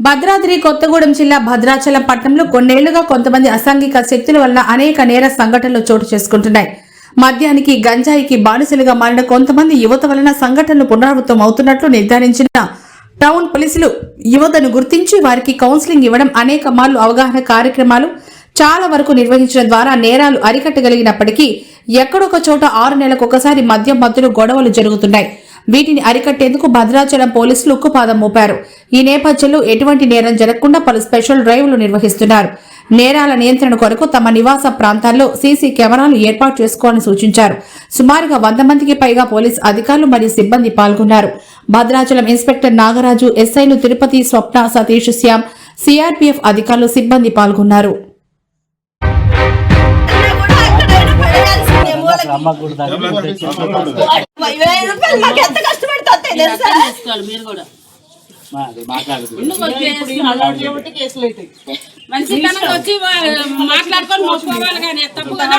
భద్రాద్రి కొత్తగూడెం జిల్లా భద్రాచలం పట్టణంలో కొన్నేళ్ళుగా కొంతమంది అసాంఘిక శక్తుల వలన అనేక నేర సంఘటనలు చోటు చేసుకుంటున్నాయి. మద్యానికి గంజాయికి బానిసలుగా మారిన కొంతమంది యువత వలన సంఘటనలు పునరావృతం అవుతున్నట్లు నిర్ధారించిన టౌన్ పోలీసులు యువతను గుర్తించి వారికి కౌన్సిలింగ్ ఇవ్వడం అనేక మార్లు అవగాహన కార్యక్రమాలు చాలా వరకు నిర్వహించడం ద్వారా నేరాలు అరికట్టగలిగినప్పటికీ ఎక్కడొక చోట ఆరు నెలలకు ఒకసారి మద్యం మత్తులు గొడవలు జరుగుతున్నాయి. వీటిని అరికట్టేందుకు భద్రాచలం పోలీసులు ఉక్కుపాదం మోపారు. ఈ నేపథ్యంలో ఎటువంటి నేరం జరగకుండా పలు స్పెషల్ డ్రైవ్లు నిర్వహిస్తున్నారు. నేరాల నియంత్రణ కొరకు తమ నివాస ప్రాంతాల్లో సీసీ కెమెరాలు ఏర్పాటు చేసుకోవాలని సూచించారు. సుమారుగా వంద మందికి పైగా పోలీస్ అధికారులు మరియు సిబ్బంది పాల్గొన్నారు. భద్రాచలం ఇన్స్పెక్టర్ నాగరాజు ఎస్ఐలు తిరుపతి స్వప్న సతీష్ శ్యామ్ సిఆర్పీఎఫ్ అధికారులు సిబ్బంది పాల్గొన్నారు. మాట్లాడదు. మంచి తనకు వచ్చి వా- మాట్లాడుకొని మొక్కుకోవాలి కానీ తప్పు కదా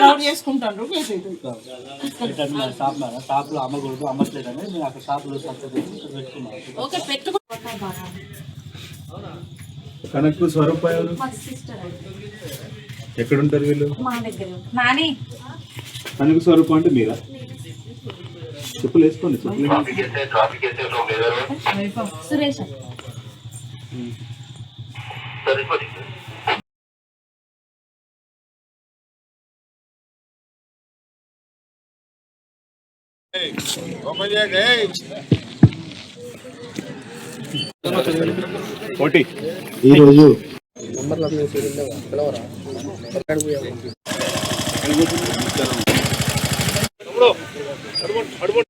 ఎట్లా షాప్లో షాప్లో అమ్మకూడదు అమ్మట్లేదని నేను అక్కడ షాప్లో సబ్సిడీ పెట్టి ఇక్కడ పెట్టుకున్నాను ఓకే పెట్టుకో. ఎవరు ఎక్కడుంటారు వీళ్ళు? నాని. కనక స్వరూప అంటే మీరా? చెప్పులు వేసుకోండి చెప్పులు సురేష్. ఈరోజు నెంబర్లో పిలవరా? అడుగు.